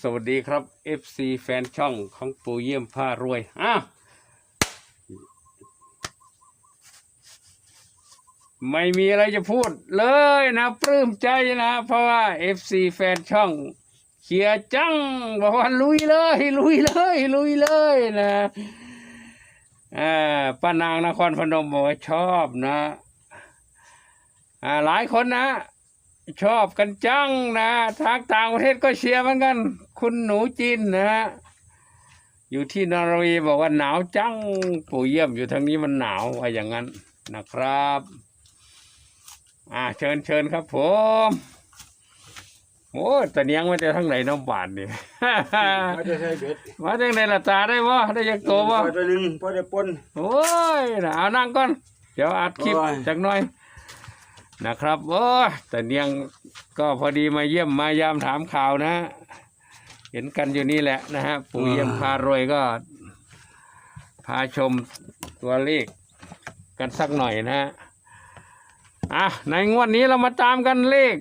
สวัสดีครับ FC แฟนช่องของปูเยี่ยมผ้ารวยอ้าวไม่มีอะไรจะพูดเลยนะปลื้มใจนะ เพราะว่า FC แฟนช่องเขียจังบอกว่าลุยเลย ลุยเลย ลุยเลยนะอ่าป้านางนครพนมบอกว่าชอบนะอ่าหลายคนนะ ชอบกันจังนะทางต่างประเทศก็เชียร์เหมือนกัน คุณหนูจินนะฮะอยู่ที่นอร์เวย์บอกว่าหนาวจังปู่เยี่ยมอยู่ทางนี้มันหนาวว่าอย่างนั้นนะครับ อ่าเชิญเชิญครับผมโอ้แต่เนียงมาแต่ทั้งไหนน้องบานนี่ มาจะใช้เบ็ดมาจากไหนละตาได้บ่ได้ยังโตบ่พอตัวหนึงพอได้ปนโอ้ยนะเอานั่งก่อน เดี๋ยวอัดคลิปโอ้ยจักหน่อย นะครับโอ้แต่เนียงก็พอดีมาเยี่ยมมายามถามข่าวนะ เห็นกันอยู่นี่แหละนะฮะปู่เยี่ยมพารวยก็ พาชมตัวเลขกันสักหน่อยนะฮะอะในงวดนี้เรามาตามกันเลข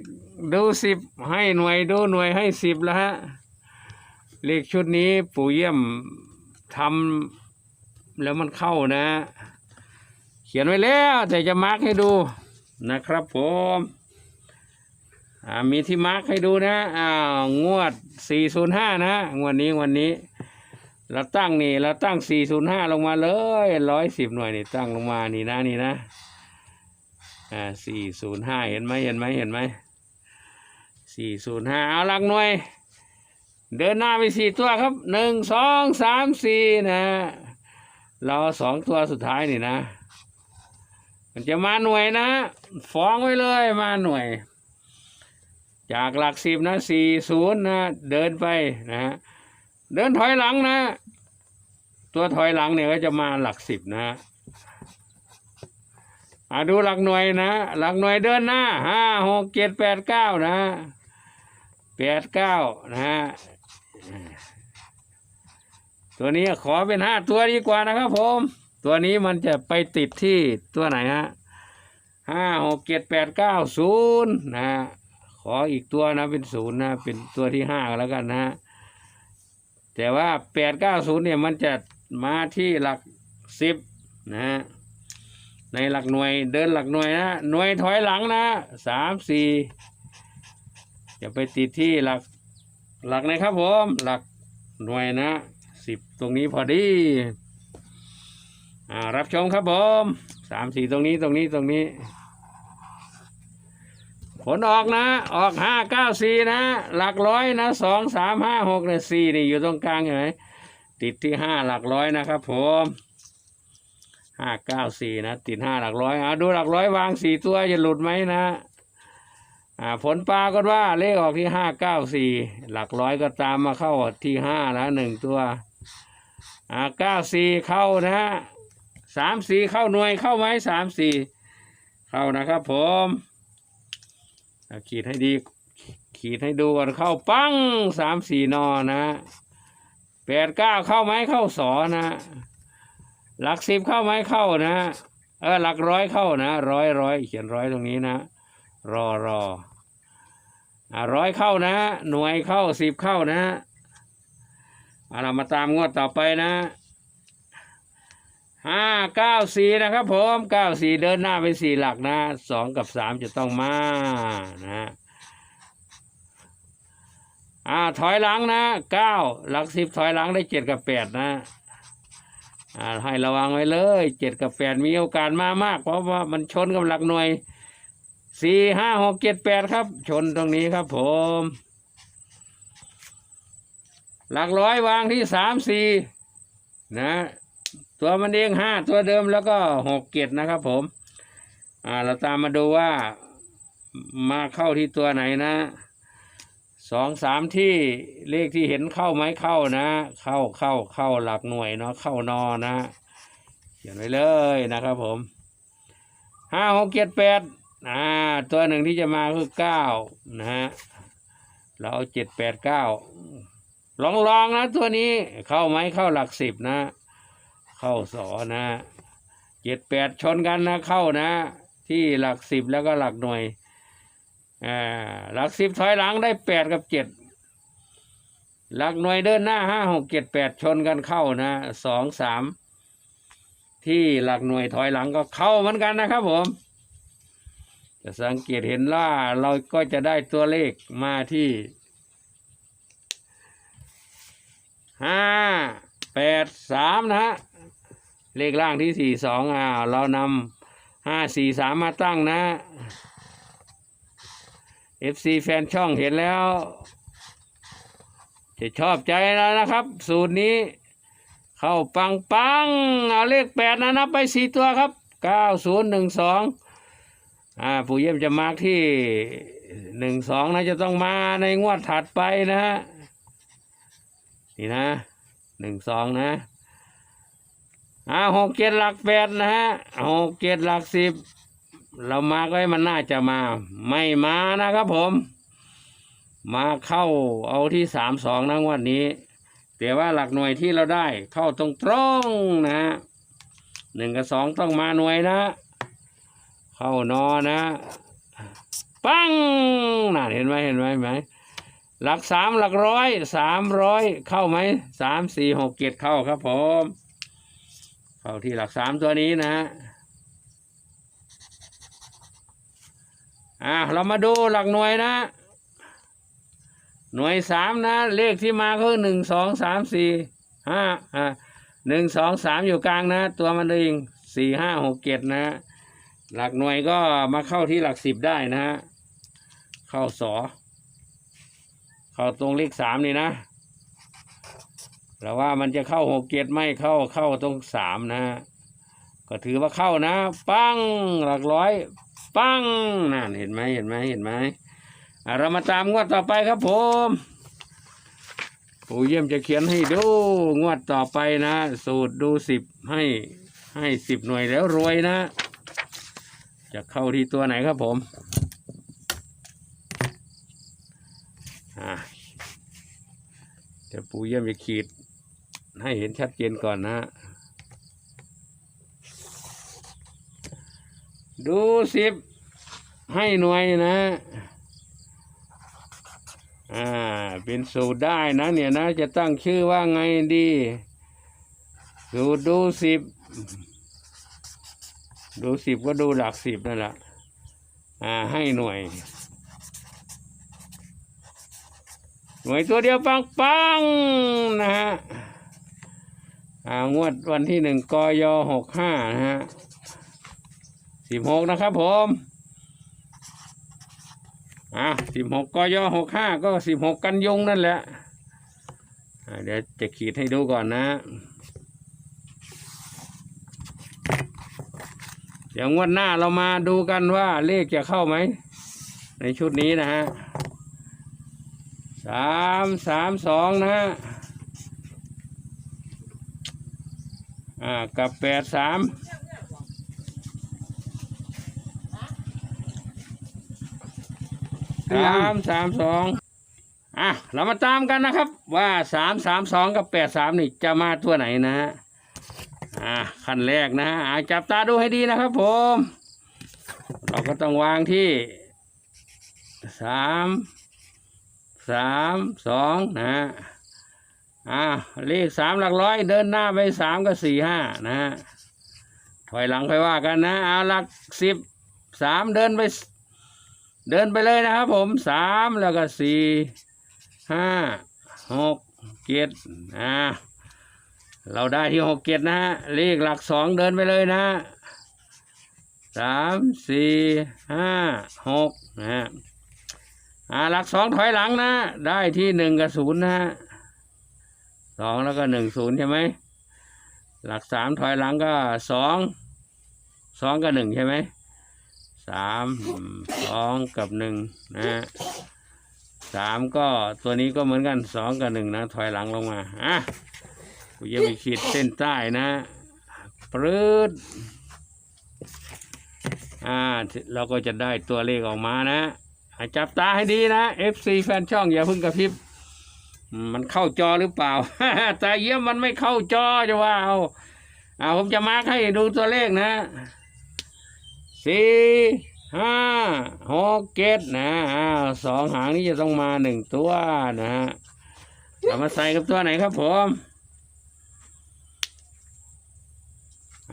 ดูสิบให้หน่วยดูหน่วยให้สิบแล้วฮะเลขชุดนี้ปู่เยี่ยมทำแล้วมันเข้านะ เขียนไว้แล้วแต่จะมาร์กให้ดู นะครับผมอ่ามีที่มาร์กให้ดูนะอ้าวงวด 405 นะงวดนี้วันนี้ เราตั้งนี่เราตั้ง 405 ลงมาเลยร้อยสิบหน่วยนี่ตั้งลงมานี่นะนี่นะอ่า405 เห็นไหมเห็นไหมเห็นไหม405 เอาลักหน่วย เดินหน้าไปสี่ตัวครับหนึ่งสองสามสี่นะเราสองตัวสุดท้ายนี่นะ มันจะมาหน่วยนะ ฟ้องไว้เลยมาหน่วย จากหลักสิบนะสี่ศูนย์นะเดินไปนะ เดินถอยหลังนะ ตัวถอยหลังเนี่ยก็จะมาหลักสิบนะอาดูหลักหน่วยนะ หลักหน่วยเดินหน้าห้าหกเจ็ดแปดเก้านะแปดเก้านะฮะตัวนี้ขอเป็นห้าตัวดีกว่านะครับผม ตัวนี้มันจะไปติดที่ตัวไหนฮะห้าหกเจ็ดแปดเก้าศูนย์นะฮะขออีกตัวนะเป็นศูนย์นะ เป็นตัวที่ห้าก็แล้วกันนะฮะแต่ว่าแปดเก้าศูนย์เนี่ยมันจะมาที่หลักสิบนะฮะในหลักหน่วยเดินหลักหน่วยนะหน่วยถอยหลังนะสามสี่จะไปติดที่หลักหลักนะครับผมหลักหน่วยนะสิบตรงนี้พอดี อ่ารับชมครับผมสามสี่ตรงนี้ตรงนี้ตรงนี้ ผลออกนะ ออกห้าเก้าสี่นะ หลักร้อยนะสองสามห้าหกเนี่ยสี่นี่อยู่ตรงกลางเห็นไหมติดที่ห้าหลักร้อยนะครับผมห้าเก้าสี่นะ ติดห้าหลักร้อยอ่าดูหลักร้อยวางสี่ตัวจะหลุดไหมนะอ่าผลปรากฏว่าเลขออกที่ห้าเก้าสี่หลักร้อยก็ตามมาเข้าที่ห้าแล้วหนึ่งตัวอ่าเก้าสี่เข้านะฮะ สามสี่เข้าหน่วยเข้าไหมสามสี่เข้านะครับผมขีดให้ดี ขีดให้ดูก่อนเข้าปังสามสี่นอนะแปดเก้าเข้าไหมเข้าสอนะ หลักสิบเข้าไหมเข้านะเออหลักร้อยเข้านะร้อยร้อยเขียนร้อยตรงนี้นะ รอรออ่าร้อยเข้านะ หน่วยเข้าสิบเข้านะเอาเรามาตามงวดต่อไปนะ ห้าเก้าสี่นะครับผมเก้าสี่เดินหน้าไปสี่หลักนะสองกับสามจะต้องมานะอ่าถอยหลังนะเก้าหลักสิบถอยหลังได้เจ็ดกับแปดนะอ่าให้ระวังไว้เลยเจ็ดกับแปดมีโอกาสมามาก เพราะว่ามันชนกับหลักหน่วยสี่ห้าหกเจ็ดแปดครับ ชนตรงนี้ครับผม หลักร้อยวางที่สามสี่นะ ตัวมันเองห้าตัวเดิมแล้วก็หกเจ็ดนะครับผม อ่า เราตามมาดูว่ามาเข้าที่ตัวไหนนะสองสามที่เลขที่เห็นเข้าไหมเข้านะ เข้าเข้าเข้าหลักหน่วยเนาะเข้านอนะเขียนไว้เลยนะครับผมห้าหกเจ็ดแปดอ่าตัวหนึ่งที่จะมาคือเก้านะฮะเราเอาเจ็ดแปดเก้าลองลองๆนะตัวนี้เข้าไหมเข้าหลักสิบนะ เข้าสอนะเจ็ดแปดชนกันนะเข้านะ ที่หลักสิบแล้วก็หลักหน่วยอ่าหลักสิบถอยหลังได้แปดกับเจ็ดหลักหน่วยเดินหน้าห้าหกเจ็ดแปดชนกันเข้านะสองสามที่หลักหน่วยถอยหลังก็เข้าเหมือนกันนะครับผม จะสังเกตเห็นว่าเราก็จะได้ตัวเลขมาที่ห้าแปดสามนะฮะ เลขล่างที่สี่สองอ่าเรานำห้าสี่สามมาตั้งนะ FC แฟนช่องเห็นแล้ว จะชอบใจแล้วนะครับ สูตรนี้ เข้าปังปังเอาเลขแปดนะนับไปสี่ตัวครับเก้าศูนย์หนึ่งสองอ่าปู่เยี่ยมจะมาร์กที่หนึ่งสองนะจะต้องมาในงวดถัดไปนะฮะนี่นะหนึ่งสองนะ อ่าหกเจ็ดหลักแปดนะฮะหกเจ็ดหลักสิบเรามาก็ให้มันน่าจะมา ไม่มานะครับผม มาเข้าเอาที่สามสองนะงวันนี้ แต่ว่าหลักหน่วยที่เราได้เข้าตรงตรงๆนะฮะหนึ่งกับสองต้องมาหน่วยนะ เข้านอนะ ปังน่ะเห็นไหมเห็นไหมไหมหลักสามหลักร้อยสามร้อยเข้าไหมสามสี่หกเจ็ดเข้าครับผม เข้าที่หลักสามตัวนี้นะอะเรามาดูหลักหน่วยนะ หน่วยสามนะ เลขที่มาคือหนึ่งสองสามสี่ห้าอ่าหนึ่งสองสามอยู่กลางนะ ตัวมันเองสี่ห้าหกเจ็ดนะ หลักหน่วยก็มาเข้าที่หลักสิบได้นะฮะเข้าสอ เข้าตรงเลขสามนี่นะ แต่ว่ามันจะเข้าหกเจ็ดไม่เข้าเข้าตรงสามนะ ก็ถือว่าเข้านะ ปังหลักร้อย ปังนั่นเห็นไหมเห็นไหมเห็นไหมอะเรามาตามงวดต่อไปครับผมปู่เยี่ยมจะเขียนให้ดูงวดต่อไปนะ สูตรดูสิบให้ให้สิบหน่วยแล้วรวยนะ จะเข้าที่ตัวไหนครับผมอะเดี๋ยวปู่เยี่ยมจะขีด ให้เห็นชัดเจนก่อนนะ ดูสิบให้หน่วยนะ อ่า เป็นสูตรได้นะเนี่ยนะ จะตั้งชื่อว่าไงดี สูตรดูสิบ ดูสิบก็ดูหลักสิบนั่นแหละอ่า ให้หน่วยหน่วยตัวเดียวปังปังๆนะฮะ อ่างวดวันที่หนึ่งกยหกห้านะฮะสิบหกนะครับผมอะสิบหกกยหกห้าก็สิบหกกันยงนั่นแหละอะเดี๋ยวจะขีดให้ดูก่อนนะ เดี๋ยวงวดหน้าเรามาดูกันว่าเลขจะเข้าไหม ในชุดนี้นะฮะสามสามสองนะฮะ อ่ากับแปดสามสามสามสองอะเรามาตามกันนะครับ ว่าสามสามสองกับแปดสามนี่จะมาตัวไหนนะฮะอ่าขั้นแรกนะฮะอ่าจับตาดูให้ดีนะครับผม เราก็ต้องวางที่สามสามสองนะฮะ อ่าเลขสามหลักร้อย เดินหน้าไปสามก็สี่ห้านะฮะถอยหลังไปว่ากันนะเอาหลักสิบสามเดินไป เดินไปเลยนะครับผมสามแล้วก็สี่ห้าหกเจ็ดอ่าเราได้ที่หกเจ็ดนะฮะเลขหลักสองเดินไปเลยนะสามสี่ห้าหกนะฮะอ่าหลักสองถอยหลังนะ ได้ที่หนึ่งกับศูนย์นะฮะ สองแล้วก็หนึ่งศูนย์ใช่ไหม หลักสามถอยหลังก็สองสองกับหนึ่งใช่ไหมสามสองกับหนึ่งนะฮะสามก็ตัวนี้ก็เหมือนกันสองกับหนึ่งนะ ถอยหลังลงมาอะกูจะไปขีดเส้นใต้นะปรืดอ่าเราก็จะได้ตัวเลขออกมานะจับตาให้ดีนะ FC แฟนช่องอย่าพิ่งกระพริบ มันเข้าจอหรือเปล่าแต่เยี่ยมมันไม่เข้าจอจะว่าเอาเอาผมจะมาร์คให้ดูตัวเลขนะสี่ห้าหกเจ็ดนะอ้าวสองหางนี้จะต้องมาหนึ่งตัวนะฮะเอามาใส่กับตัวไหนครับผม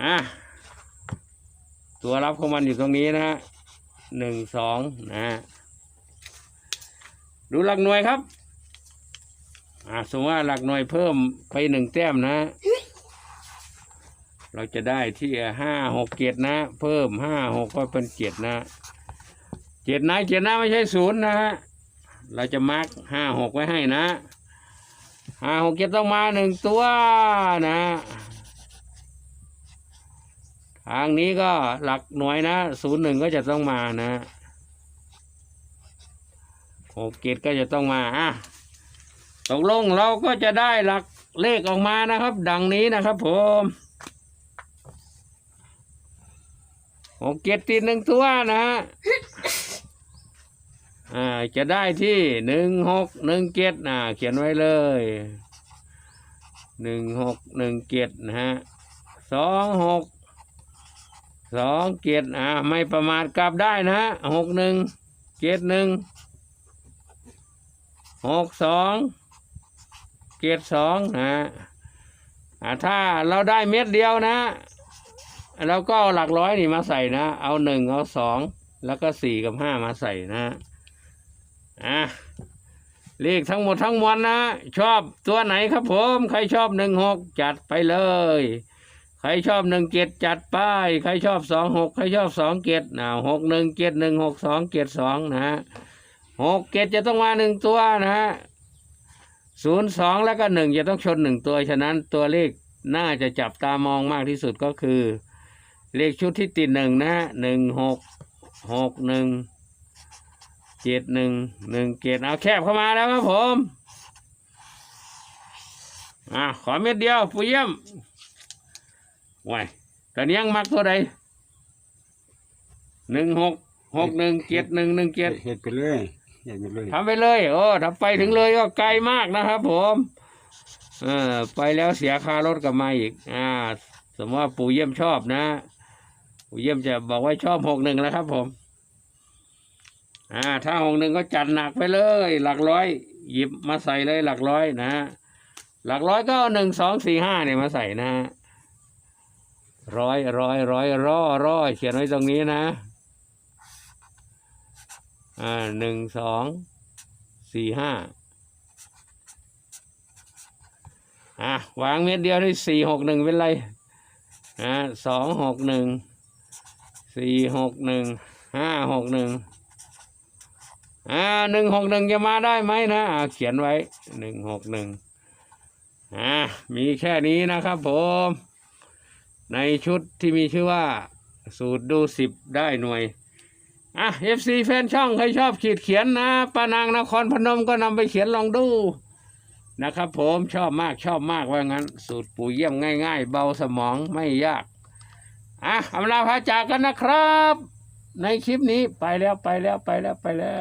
อะตัวรับของมันอยู่ตรงนี้นะฮะหนึ่งสองนะฮะดูหลักหน่วยครับ อ่าสมมติว่าหลักหน่วยเพิ่มไปหนึ่งแต้มนะ เราจะได้ที่ห้าหกเจ็ดนะ เพิ่มห้าหกก็เป็นเจ็ดนะเจ็ดนะเจ็ดนะไม่ใช่ศูนย์นะฮะเราจะมาร์กห้าหกไว้ให้นะห้าหกเจ็ดต้องมาหนึ่งตัวนะ ทางนี้ก็หลักหน่วยนะศูนย์หนึ่งก็จะต้องมานะหกเจ็ดก็จะต้องมาอะ ตกลงเราก็จะได้หลักเลขออกมานะครับ ดังนี้นะครับผมหกเจ็ดติหนึ่งตัวนะฮะอ่าจะได้ที่หนึ่งหกหนึ่งเจ็ดอ่าเขียนไว้เลยหนึ่งหกหนึ่งเจ็ดนะฮะสองหกสองเจ็ดอ่าไม่ประมาทกลับได้นะฮะหกหนึ่งเจ็ดหนึ่งหกสอง เกียรสองนะถ้าเราได้เม็ดเดียวนะเราก็หลักร้อยนี่มาใส่นะ เอาหนึ่งเอาสองแล้วก็สี่กับห้ามาใส่นะอะเลขทั้งหมดทั้งมวลนะ ชอบตัวไหนครับผม ใครชอบหนึ่งหกจัดไปเลย ใครชอบหนึ่งเจ็ดจัดไป ใครชอบสองหกใครชอบสองเจ็ดนะหกหนึ่งเจ็ดหนึ่งหกสองเจ็ดสองนะหกเจ็ดจะต้องมาหนึ่งตัวนะฮะ ศูนย์สองแล้วก็หนึ่งจะต้องชนหนึ่งตัว ฉะนั้นตัวเลขน่าจะจับตามองมากที่สุดก็คือ เลขชุดที่ติดหนึ่งนะหนึ่งหกหกหนึ่งเจ็ดหนึ่งหนึ่งเจ็ดเอาแคบเข้ามาแล้วครับผมอะขอเม็ดเดียวผู้เยี่ยมไว้ตอนนี้ยังมักตัวใดหนึ่งหกหกหนึ่งเจ็ดหนึ่งหนึ่งเจ็ดเฮ็ดไปเลย เฮ็ดไปเลยทำไปเลยโอ้ถ้าไปถึงเลยก็ไกลมากนะครับผมเออไปแล้วเสียค่ารถกลับมาอีก อ่า สมมติว่าปู่เยี่ยมชอบนะ ปู่เยี่ยมจะบอกว่าชอบหกหนึ่งแล้วครับ ผม อ่า ถ้าหกหนึ่งก็จัดหนักไปเลย หลักร้อย หยิบมาใส่เลยหลักร้อยนะหลักร้อยก็หนึ่งสองสี่ห้าเนี่ยมาใส่นะร้อยร้อยร้อยร้อร้อยเขียนไว้ตรงนี้นะ อ่าหนึ่งสองสี่ห้าอะวางเม็ดเดียวที่สี่หกหนึ่งเป็นไรอ่าสองหกหนึ่งสี่หกหนึ่งห้าหกหนึ่งอ่าหนึ่งหกหนึ่งจะมาได้ไหมนะอ่าเขียนไว้หนึ่งหกหนึ่งอ่ามีแค่นี้นะครับผม ในชุดที่มีชื่อว่า สูตรดูสิบได้หน่วย อะเอฟซีแฟนช่องใครชอบขีดเขียนนะปานางนครพนมก็นำไปเขียนลองดูนะครับผมชอบมากชอบมากว่างั้น สูตรปู่เยี่ยมง่าย ๆ เบาสมองไม่ยาก อะอำลาพาจากกันนะครับ ในคลิปนี้ไปแล้วไปแล้วไปแล้วไปแล้ว